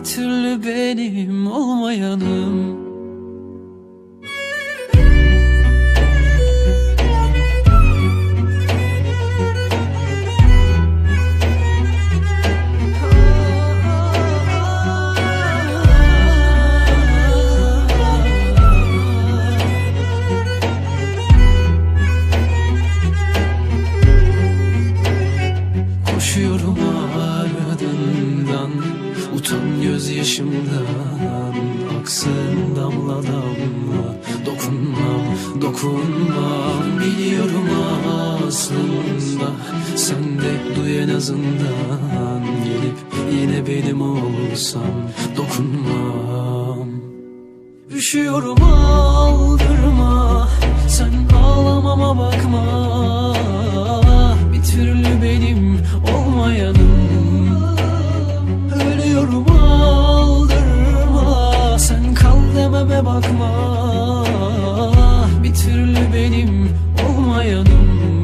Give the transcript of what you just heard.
bir türlü benim olmayanım. Koşuyorum ardından Utan gözyaşımdan Aksın damla damla. Dokunma, dokunma Biliyorum aslında. Sen de duy en azından Gelip yine benim olsan. Dokunmam. Üşüyorum aldırma. Sen ağlamama bakma. Bir türlü benim olmayanım bakma. Bir türlü benim olmayanım.